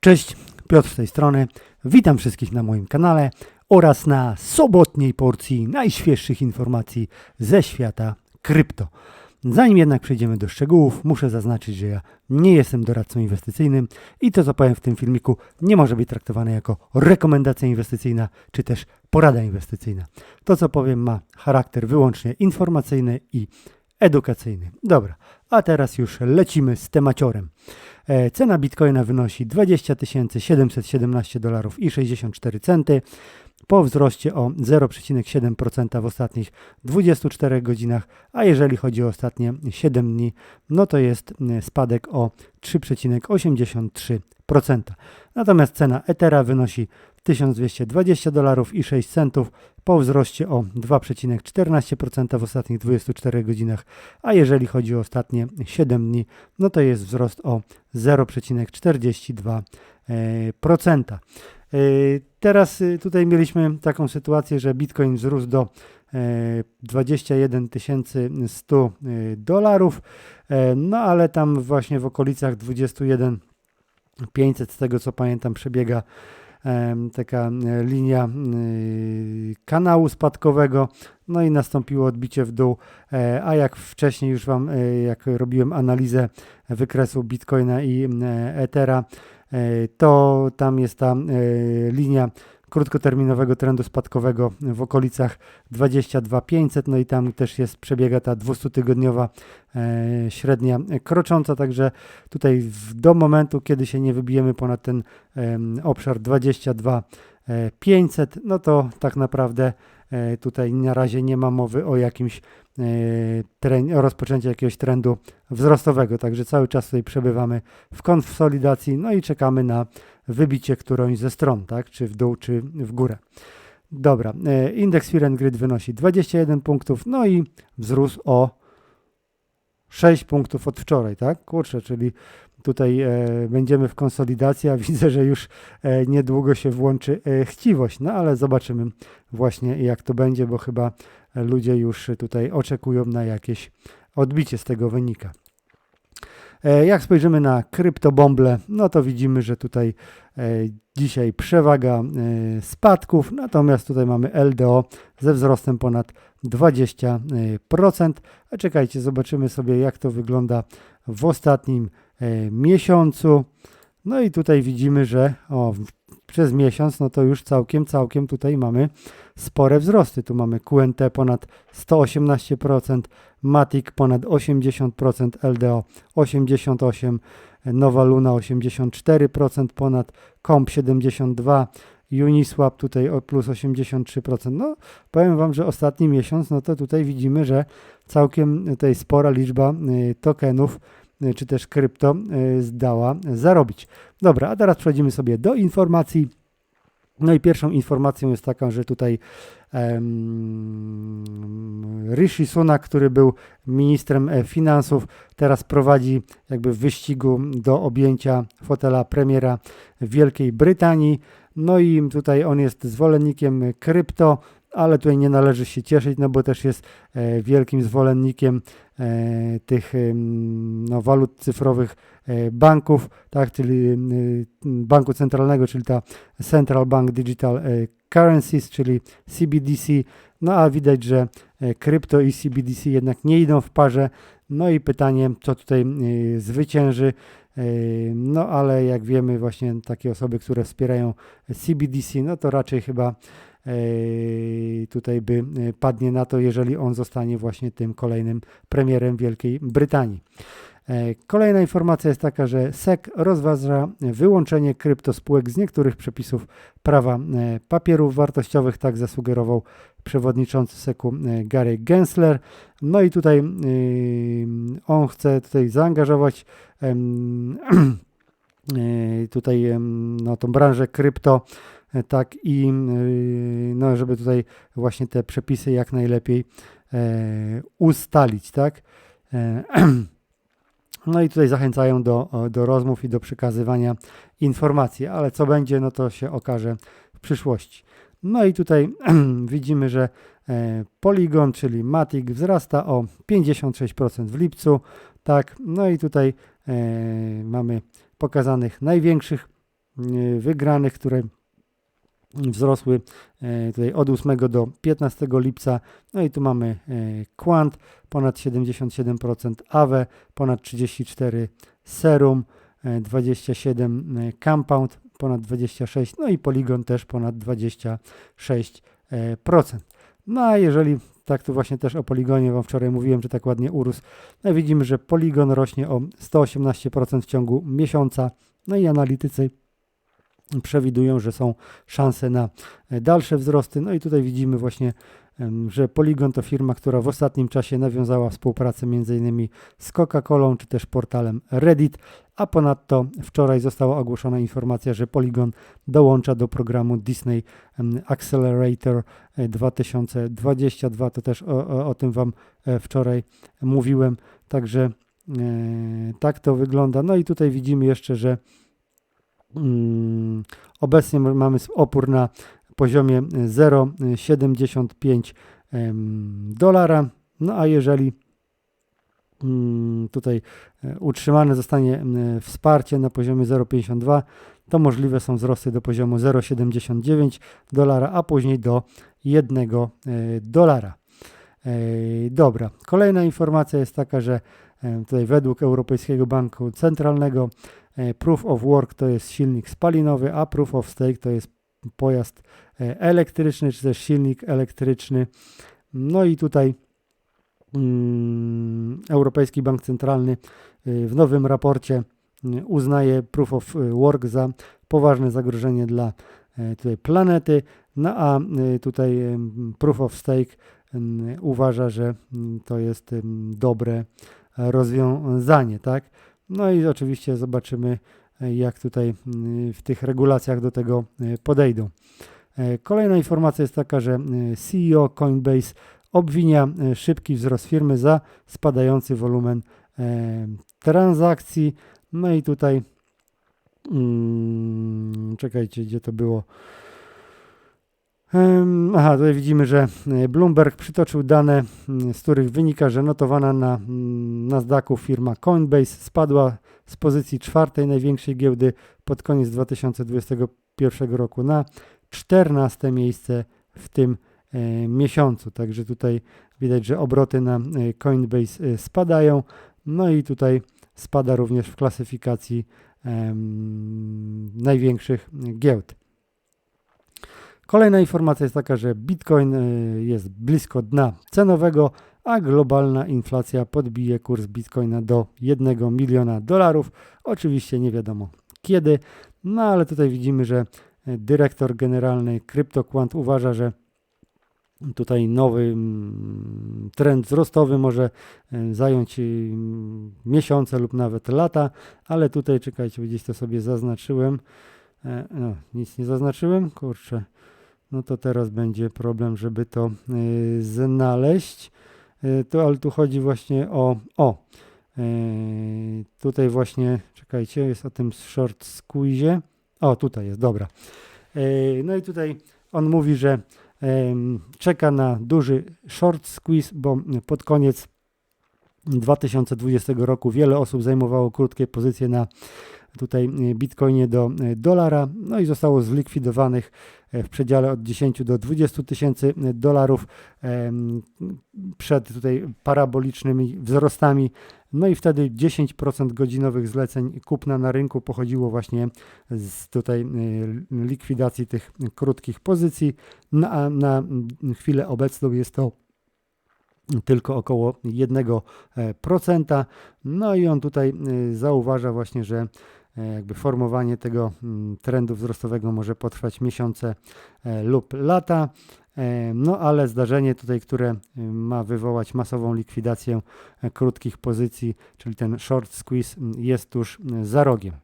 Cześć, Piotr z tej strony. Witam wszystkich na moim kanale oraz na sobotniej porcji najświeższych informacji ze świata krypto. Zanim jednak przejdziemy do szczegółów, muszę zaznaczyć, że ja nie jestem doradcą inwestycyjnym i to, co powiem w tym filmiku, nie może być traktowane jako rekomendacja inwestycyjna czy też porada inwestycyjna. To, co powiem, ma charakter wyłącznie informacyjny i edukacyjny. Dobra, a teraz już lecimy z temaciorem. E, Cena bitcoina wynosi 20 717 dolarów i 64 centy po wzroście o 0,7% w ostatnich 24 godzinach, a jeżeli chodzi o ostatnie 7 dni, no to jest mm, spadek o 3,83%. Natomiast cena Ethera wynosi 1220 dolarów i 6 centów po wzroście o 2,14% w ostatnich 24 godzinach, a jeżeli chodzi o ostatnie 7 dni, no to jest wzrost o 0,42%. E, Teraz y, tutaj mieliśmy taką sytuację, że Bitcoin wzrósł do e, 21 100 y, dolarów, e, no ale tam właśnie w okolicach 21 500 z tego co pamiętam przebiega taka e, linia y, kanału spadkowego, no i nastąpiło odbicie w dół, e, a jak wcześniej już Wam, e, jak robiłem analizę wykresu Bitcoina i e, Ethera, e, to tam jest ta e, linia krótkoterminowego trendu spadkowego w okolicach 22500, no i tam też jest, przebiega ta 200-tygodniowa e, średnia krocząca, także tutaj w, do momentu, kiedy się nie wybijemy ponad ten em, obszar 22500, no to tak naprawdę e, tutaj na razie nie ma mowy o jakimś e, tren, o rozpoczęciu jakiegoś trendu wzrostowego, także cały czas tutaj przebywamy w konsolidacji, no i czekamy na wybicie którąś ze stron, tak, czy w dół, czy w górę. Dobra, e, indeks Fear Grid wynosi 21 punktów, no i wzrósł o 6 punktów od wczoraj, tak? Kurczę, czyli tutaj e, będziemy w konsolidacji, a widzę, że już e, niedługo się włączy e, chciwość, no ale zobaczymy właśnie jak to będzie, bo chyba ludzie już tutaj oczekują na jakieś odbicie z tego wynika. E, Jak spojrzymy na kryptobomble, no to widzimy, że tutaj e, dzisiaj przewaga e, spadków, natomiast tutaj mamy LDO ze wzrostem ponad 20%. A czekajcie, zobaczymy sobie jak to wygląda w ostatnim miesiącu. No i tutaj widzimy, że o, przez miesiąc, no to już całkiem, całkiem tutaj mamy spore wzrosty. Tu mamy QNT ponad 118%, Matic ponad 80%, LDO 88%, Nowa Luna 84% ponad, Comp 72%, Uniswap tutaj o plus 83%. No, powiem Wam, że ostatni miesiąc, no to tutaj widzimy, że całkiem tutaj spora liczba y, tokenów czy też krypto y, zdała zarobić. Dobra, a teraz przechodzimy sobie do informacji. No i pierwszą informacją jest taka, że tutaj em, Rishi Sunak, który był ministrem e, finansów, teraz prowadzi jakby wyścigu do objęcia fotela premiera Wielkiej Brytanii. No i tutaj on jest zwolennikiem krypto, ale tutaj nie należy się cieszyć, no bo też jest e, wielkim zwolennikiem e, tych no, walut cyfrowych e, banków, tak, czyli banku centralnego, czyli ta Central Bank Digital Currencies, czyli CBDC. No a widać, że krypto i CBDC jednak nie idą w parze. No i pytanie, co tutaj zwycięży. No ale jak wiemy, właśnie takie osoby, które wspierają CBDC, no to raczej chyba tutaj by e, padnie na to, jeżeli on zostanie właśnie tym kolejnym premierem Wielkiej Brytanii. E, Kolejna informacja jest taka, że SEC rozważa wyłączenie kryptospółek z niektórych przepisów prawa e, papierów wartościowych, tak zasugerował przewodniczący SEC-u e, Gary Gensler. No i tutaj on chce tutaj zaangażować e, tutaj no, tą branżę krypto, e, tak i y, no, żeby tutaj właśnie te przepisy jak najlepiej e, ustalić, tak. E, No i tutaj zachęcają do, do rozmów i do przekazywania informacji, ale co będzie, no to się okaże w przyszłości. No i tutaj widzimy, że e, Polygon, czyli Matic wzrasta o 56% w lipcu, tak, no i tutaj e, mamy pokazanych największych wygranych, które wzrosły e, tutaj od 8 do 15 lipca. No i tu mamy e, Quant ponad 77%, AWE ponad 34%, Serum e, 27%, e, Compound ponad 26%, no i Polygon też ponad 26%. No a jeżeli tak tu właśnie też o Poligonie Wam wczoraj mówiłem, że tak ładnie urósł, no widzimy, że Polygon rośnie o 118% w ciągu miesiąca, no i analitycy przewidują, że są szanse na e, dalsze wzrosty. No i tutaj widzimy właśnie, że Polygon to firma, która w ostatnim czasie nawiązała współpracę m.in. z Coca-Colą czy też portalem Reddit, a ponadto wczoraj została ogłoszona informacja, że Polygon dołącza do programu Disney Accelerator e, 2022. To też o, o, o tym Wam e, wczoraj mówiłem. Także e, tak to wygląda. No i tutaj widzimy jeszcze, że Obecnie m- mamy opór na poziomie 0,75 em, dolara. No a jeżeli mm, tutaj e, utrzymane zostanie wsparcie na poziomie 0,52, to możliwe są wzrosty do poziomu 0,79 dolara, a później do 1 e, dolara. E, Dobra, kolejna informacja jest taka, że tutaj według Europejskiego Banku Centralnego Proof of Work to jest silnik spalinowy, a Proof of Stake to jest pojazd e, elektryczny, czy też silnik elektryczny. No i tutaj mm, Europejski Bank Centralny y, w nowym raporcie y, uznaje Proof of Work za poważne zagrożenie dla e, tutaj planety, no a tutaj Proof of Stake em, uważa, że mm, to jest dobre rozwiązanie, tak? No i oczywiście zobaczymy, e, jak tutaj w tych regulacjach do tego e, podejdą. E, Kolejna informacja jest taka, że CEO Coinbase obwinia szybki wzrost firmy za spadający wolumen transakcji. No i tutaj, mm, czekajcie, gdzie to było? Aha, tutaj widzimy, że e, Bloomberg przytoczył dane, z których wynika, że notowana na Nasdaqu firma Coinbase spadła z pozycji czwartej największej giełdy pod koniec 2021 roku na 14 miejsce w tym e, miesiącu. Także tutaj widać, że obroty na e, Coinbase spadają. No i tutaj spada również w klasyfikacji największych giełd. Kolejna informacja jest taka, że Bitcoin y, jest blisko dna cenowego, a globalna inflacja podbije kurs Bitcoina do 1 miliona dolarów. Oczywiście nie wiadomo kiedy, no ale tutaj widzimy, że y, dyrektor generalny CryptoQuant uważa, że tutaj nowy mm, trend wzrostowy może y, zająć miesiące lub nawet lata, ale tutaj czekajcie, gdzieś to sobie zaznaczyłem. E, No, nic nie zaznaczyłem, kurczę. No to teraz będzie problem, żeby to y, znaleźć. Y, to, ale tu chodzi właśnie o. O! Y, tutaj właśnie, czekajcie, jest o tym short squeeze. O, tutaj jest, dobra. No i tutaj on mówi, że czeka na duży short squeeze, bo pod koniec 2020 roku wiele osób zajmowało krótkie pozycje na tutaj e, bitcoinie do e, dolara, no i zostało zlikwidowanych e, w przedziale od 10 do 20 tysięcy dolarów przed tutaj parabolicznymi wzrostami. No i wtedy 10% godzinowych zleceń kupna na rynku pochodziło właśnie z tutaj likwidacji tych krótkich pozycji. No a na chwilę obecną jest to tylko około 1%. No i on tutaj zauważa właśnie, że jakby formowanie tego mm, trendu wzrostowego może potrwać miesiące e, lub lata. E, No ale zdarzenie tutaj, które ma wywołać masową likwidację e, krótkich pozycji, czyli ten short squeeze jest tuż za rogiem.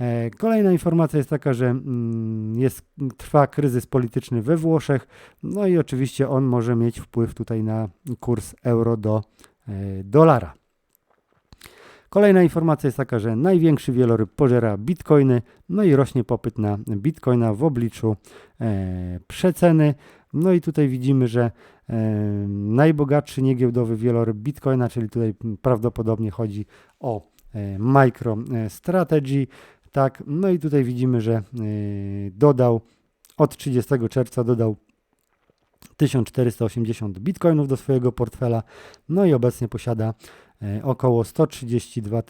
E, Kolejna informacja jest taka, że mm, jest, trwa kryzys polityczny we Włoszech, no i oczywiście on może mieć wpływ tutaj na kurs euro do e, dolara. Kolejna informacja jest taka, że największy wieloryb pożera bitcoiny, no i rośnie popyt na bitcoina w obliczu e, przeceny. No i tutaj widzimy, że e, najbogatszy niegiełdowy wieloryb bitcoina, czyli tutaj prawdopodobnie chodzi o e, MicroStrategy, Tak, no i tutaj widzimy, że y, dodał od 30 czerwca dodał 1480 bitcoinów do swojego portfela, no i obecnie posiada e, około 132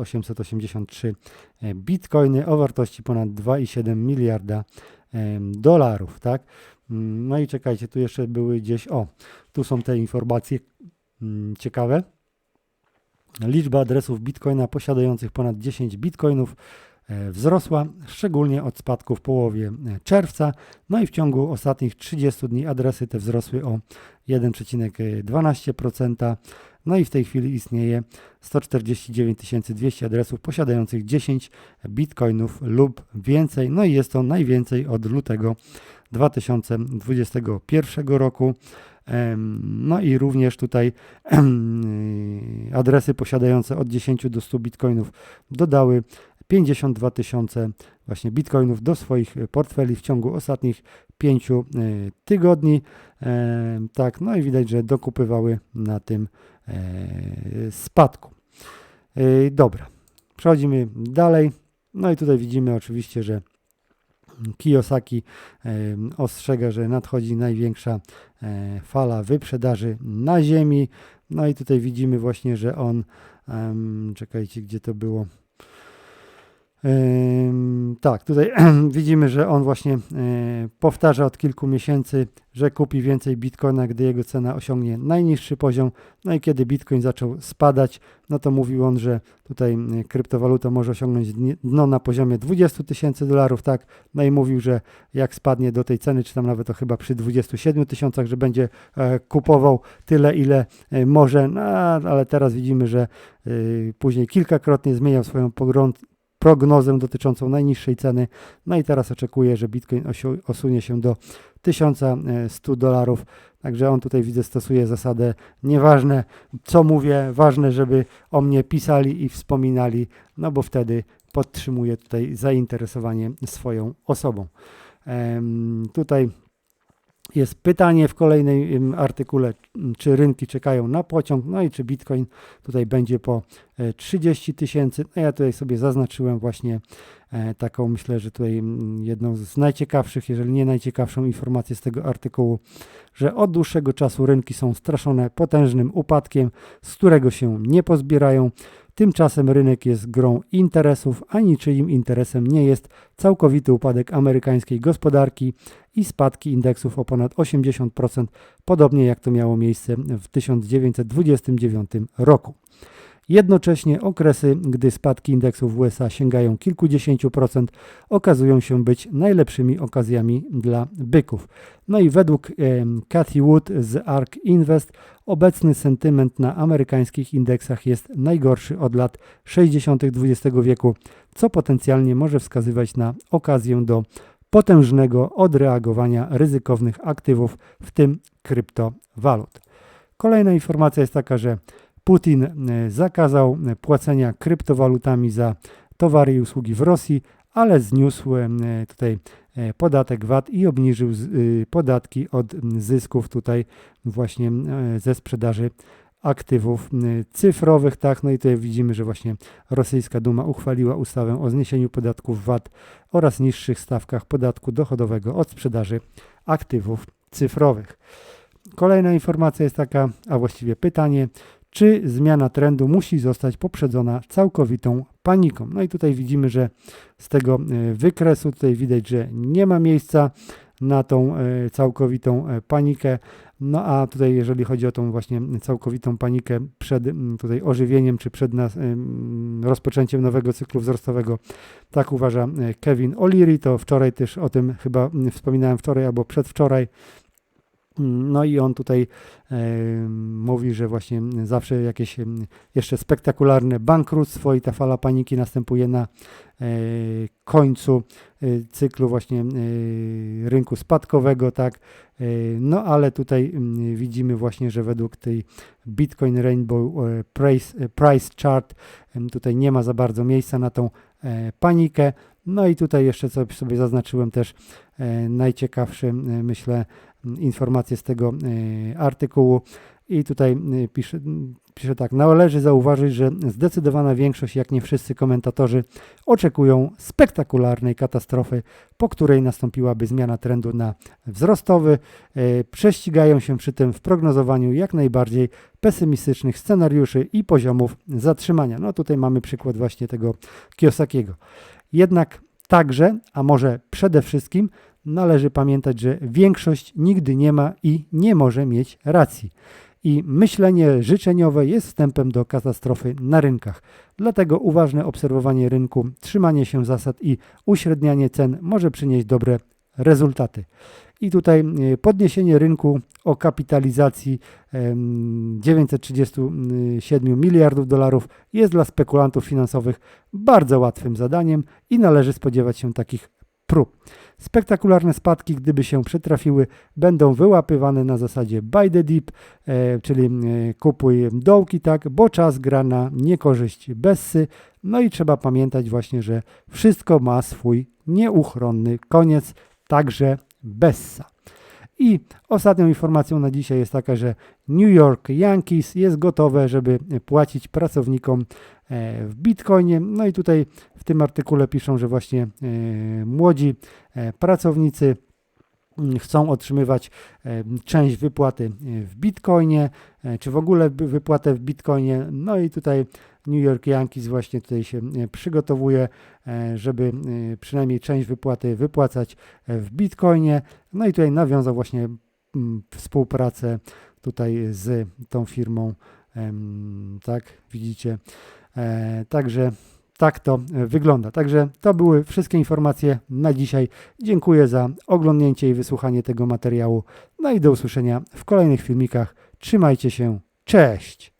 883 e, bitcoiny o wartości ponad 2,7 miliarda em, dolarów, tak? Mm, No i czekajcie, tu jeszcze były gdzieś, o, tu są te informacje mm, ciekawe. Liczba adresów bitcoina posiadających ponad 10 bitcoinów e, wzrosła, szczególnie od spadku w połowie e, czerwca. No i w ciągu ostatnich 30 dni adresy te wzrosły o 1,12%. No i w tej chwili istnieje 149 200 adresów posiadających 10 bitcoinów lub więcej. No i jest to najwięcej od lutego 2021 roku. No i również tutaj em, adresy posiadające od 10 do 100 bitcoinów dodały 52 tysiące właśnie bitcoinów do swoich portfeli w ciągu ostatnich 5 tygodni. Em, Tak, no i widać, że dokupywały na tym e, spadku. E, Dobra, przechodzimy dalej. No i tutaj widzimy oczywiście, że Kiyosaki ostrzega, że nadchodzi największa e, fala wyprzedaży na ziemi. No i tutaj widzimy właśnie, że on, czekajcie, gdzie to było. Tak, tutaj widzimy, że on właśnie e, powtarza od kilku miesięcy, że kupi więcej bitcoina, gdy jego cena osiągnie najniższy poziom. No i kiedy bitcoin zaczął spadać, no to mówił on, że tutaj e, kryptowaluta może osiągnąć dno na poziomie 20 tysięcy dolarów, tak? No i mówił, że jak spadnie do tej ceny, czy tam nawet to chyba przy 27 tysiącach, że będzie e, kupował tyle, ile e, może, no ale teraz widzimy, że e, później kilkakrotnie zmieniał swoją pogląd, prognozę dotyczącą najniższej ceny. No i teraz oczekuje, że Bitcoin osunie się do 1100 dolarów. Także on tutaj widzę stosuje zasadę nieważne co mówię, ważne, żeby o mnie pisali i wspominali, no bo wtedy podtrzymuje tutaj zainteresowanie swoją osobą. Em, tutaj jest pytanie w kolejnym artykule, czy rynki czekają na pociąg, no i czy Bitcoin tutaj będzie po e, 30 tysięcy. No ja tutaj sobie zaznaczyłem właśnie e, taką, myślę, że tutaj jedną z najciekawszych, jeżeli nie najciekawszą informację z tego artykułu, że od dłuższego czasu rynki są straszone potężnym upadkiem, z którego się nie pozbierają. Tymczasem rynek jest grą interesów, a niczyim interesem nie jest całkowity upadek amerykańskiej gospodarki i spadki indeksów o ponad 80%, podobnie jak to miało miejsce w 1929 roku. Jednocześnie okresy, gdy spadki indeksów USA sięgają kilkudziesięciu procent, okazują się być najlepszymi okazjami dla byków. No i według em, Cathy Wood z ARK Invest obecny sentyment na amerykańskich indeksach jest najgorszy od lat 60. XX wieku, co potencjalnie może wskazywać na okazję do potężnego odreagowania ryzykownych aktywów, w tym kryptowalut. Kolejna informacja jest taka, że Putin e, zakazał e, płacenia kryptowalutami za towary i usługi w Rosji, ale zniósł e, tutaj podatek VAT i obniżył podatki od zysków tutaj właśnie ze sprzedaży aktywów cyfrowych. Tak, no i tutaj widzimy, że właśnie rosyjska Duma uchwaliła ustawę o zniesieniu podatków VAT oraz niższych stawkach podatku dochodowego od sprzedaży aktywów cyfrowych. Kolejna informacja jest taka, a właściwie pytanie, czy zmiana trendu musi zostać poprzedzona całkowitą paniką. No i tutaj widzimy, że z tego e, wykresu tutaj widać, że nie ma miejsca na tą e, całkowitą e, panikę. No a tutaj jeżeli chodzi o tą właśnie całkowitą panikę przed tutaj ożywieniem, czy przed nas, em, rozpoczęciem nowego cyklu wzrostowego, tak uważa Kevin O'Leary, to wczoraj też o tym chyba wspominałem wczoraj albo przedwczoraj, no i on tutaj e, mówi, że właśnie zawsze jakieś em, jeszcze spektakularne bankructwo i ta fala paniki następuje na e, końcu e, cyklu właśnie e, rynku spadkowego, tak. E, no ale tutaj widzimy właśnie, że według tej Bitcoin Rainbow e, Price, e, Price Chart tutaj nie ma za bardzo miejsca na tą e, panikę. No i tutaj jeszcze sobie zaznaczyłem też e, najciekawszy, e, myślę, m, informacje z tego e, artykułu I tutaj y, pisze, pisze tak, należy zauważyć, że zdecydowana większość, jak nie wszyscy komentatorzy, oczekują spektakularnej katastrofy, po której nastąpiłaby zmiana trendu na wzrostowy. E, Prześcigają się przy tym w prognozowaniu jak najbardziej pesymistycznych scenariuszy i poziomów zatrzymania. No tutaj mamy przykład właśnie tego Kiyosakiego. Jednak także, a może przede wszystkim, należy pamiętać, że większość nigdy nie ma i nie może mieć racji. I myślenie życzeniowe jest wstępem do katastrofy na rynkach. Dlatego uważne obserwowanie rynku, trzymanie się zasad i uśrednianie cen może przynieść dobre rezultaty. I tutaj e, podniesienie rynku o kapitalizacji em, 937 miliardów dolarów jest dla spekulantów finansowych bardzo łatwym zadaniem i należy spodziewać się takich prób. Spektakularne spadki, gdyby się przytrafiły, będą wyłapywane na zasadzie buy the dip, e, czyli e, kupuj dołki, tak, bo czas gra na niekorzyść Bessy. No i trzeba pamiętać właśnie, że wszystko ma swój nieuchronny koniec, także Bessa. I ostatnią informacją na dzisiaj jest taka, że New York Yankees jest gotowe, żeby płacić pracownikom e, w bitcoinie. No i tutaj w tym artykule piszą, że właśnie e, młodzi e, pracownicy mm, chcą otrzymywać część wypłaty w bitcoinie, czy w ogóle wypłatę w bitcoinie. No i tutaj New York Yankees właśnie tutaj się przygotowuje, żeby przynajmniej część wypłaty wypłacać w bitcoinie. No i tutaj nawiązał właśnie mm, współpracę tutaj z tą firmą, tak, widzicie. E, Także tak to wygląda. Także to były wszystkie informacje na dzisiaj. Dziękuję za oglądnięcie i wysłuchanie tego materiału. No i do usłyszenia w kolejnych filmikach. Trzymajcie się. Cześć!